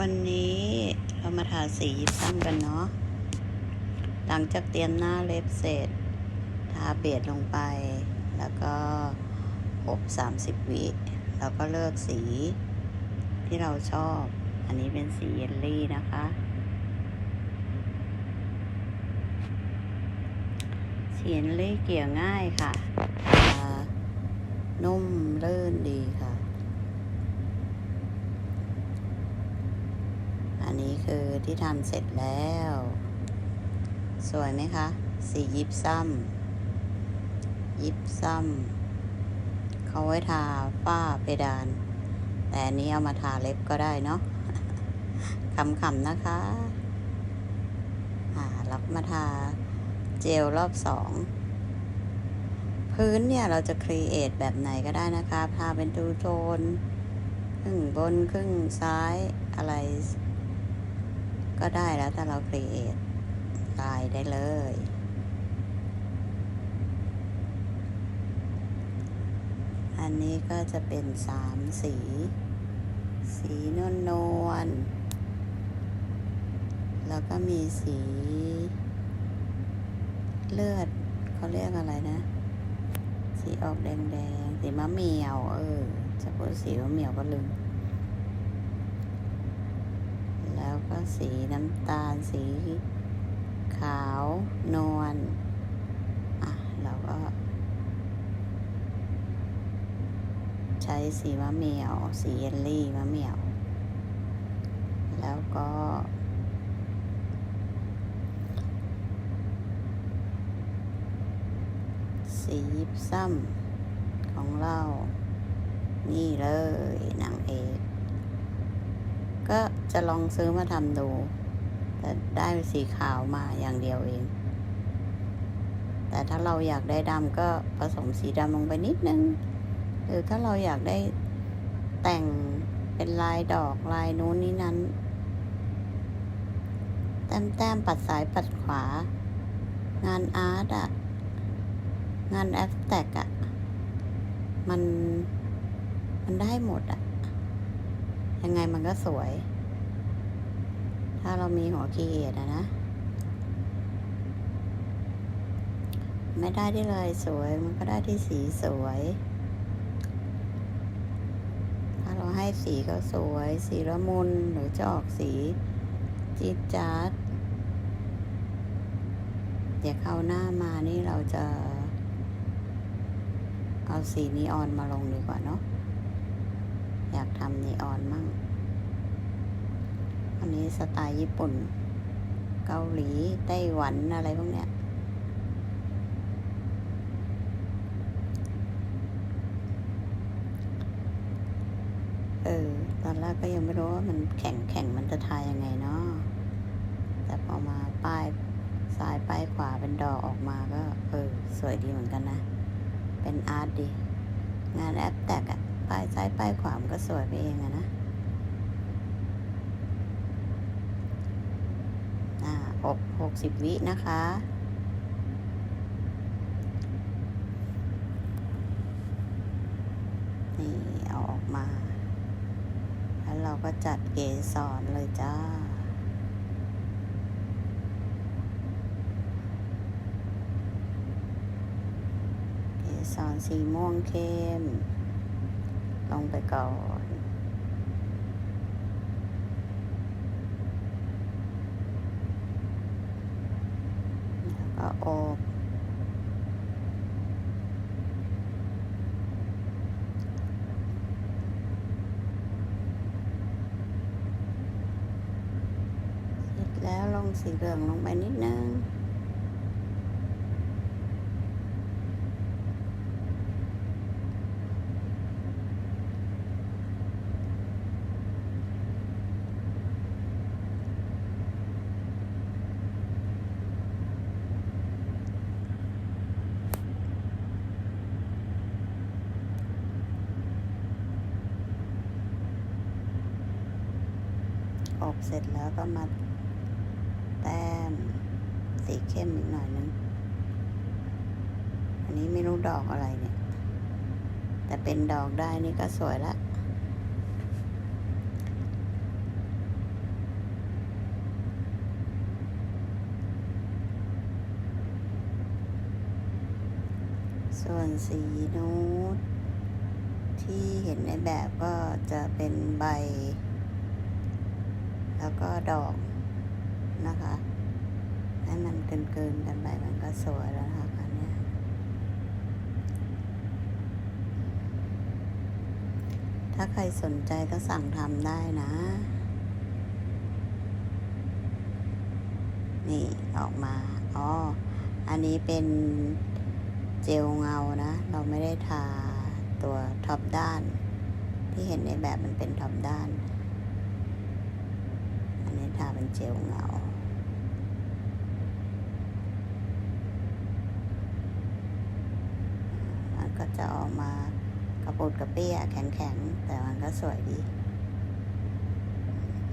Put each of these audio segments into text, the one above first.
วันนี้เรามาทาสียิบซ้ำกันเนาะ หลังจากเตรียมหน้าเล็บเสร็จ ทาเบสลงไป แล้วก็อบ30 วิแล้วก็เลือกสีที่เราชอบ อันนี้เป็นสีเยลลี่นะคะ สีเยลลี่เกี่ยวง่ายค่ะ นุ่มเลื่นดีค่ะ อั นนี้คือที่ทำเสร็จแล้ว สวยไหมคะ สียิบซ้ำยิบซ้ำเขาไว้ทาฝ้าเพดาน แต่อันนี้เอามาทาเล็บก็ได้เนาะขำๆนะคะอ่าแล้วมาทาเจลรอบสองพื้นเนี่ยเราจะครีเอทแบบไหนก็ได้นะคะทาเป็นทูโทนครึ่งบนครึ่งซ้ายอะไร ก็ได้แล้วแต่เราครีเอทลายได้เลย อันนี้ก็จะเป็นสามสี สีนวลนวลแล้วก็มีสี เลือดเขาเรียกอะไรนะ สีออกแดงๆสีมะเหมียว เออจะพูดสีมะเหมียวก็ลืม แล้วก็สีน้ำตาลสีขาว นวลอะเราก็ ใช้สีมะเหมี่ยว สีเยลลี่มะเหมี่ยว แล้วก็ สียิบซ้ำของเรา นี่เลยนางเอก ก็จะลองซื้อมาทำดู แต่ได้สีขาวมาอย่างเดียวเอง แต่ถ้าเราอยากได้ดำก็ผสมสีดำลงไปนิดนึง หรือถ้าเราอยากได้แต่งเป็นลายดอกลายนู้นนี้นั้น แต้มแต้มปัดซ้ายปัดขวา งานอาร์ตอะงานแอฟแตกอะมัน มันได้หมดอะ ยังไงมันก็สวย ถ้าเรามีหัวคีเอทอะนะ ไม่ได้ที่เลยสวย มันก็ได้ที่สีสวย ถ้าเราให้สีก็สวย สีละมุนหรือจะออกสีจี๊ดจ๊าดเดี๋ยวเข้าหน้ามานี่เราจะ เอาสีนีออนมาลงดีกว่าเนาะ อยากทำนีออนมั่ง อันนี้สไตล์ญี่ปุ่น เกาหลี ไต้หวันอะไรพวกเนี้ย เออ ตอนแรกก็ยังไม่รู้ว่ามันแข็งแข็งมันจะทายยังไงเนาะ แต่พอมาป้ายซ้ายป้ายขวาเป็นดอกออกมาก็ เออ สวยดีเหมือนกันนะ เป็นอาร์ตดี งานแอปแตกอะ ป้ายซ้ายป้ายขวามันก็สวยไปเองอะนะอ่าอบหกสิบวินะคะนี่เอาออกมา แล้วเราก็จัดเกสรเลยจ้าเกสรสีม่วงเข้ม ลงไปก่อนก็อบเสร็จแล้วลงสีเหลืองลงไปนิดนึง กเสร็จแล้วก็มาแต้มสีเข้มอีกหน่อยนึง อันนี้ไม่รู้ดอกอะไรเนี่ย แต่เป็นดอกได้นี่ก็สวยละส่วนสีนูดที่เห็นในแบบก็จะเป็นใบ แล้วก็ดอกนะคะ ให้มันเกินๆกันไปมันก็สวยแล้วนะคะอันเนี้ยถ้าใครสนใจก็สั่งทำได้นะ นี่ออกมา อ๋อ อันนี้เป็นเจลเงานะ เราไม่ได้ทาตัวท็อปด้าน ที่เห็นในแบบมันเป็นท็อปด้าน เป็นเจลเงา มันก็จะออกมากระปุดกระเปี้ยแข็งๆ แต่มันก็สวยดี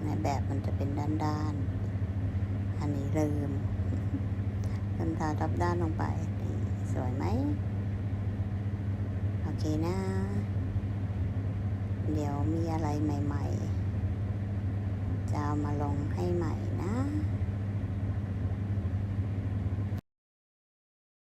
ในแบบมันจะเป็นด้านๆ อันนี้ลืมลืมทาทับด้านลงไป สวยไหม โอเคนะ เดี๋ยวมีอะไรใหม่ ๆ จะเอามาลงให้ใหม่นะ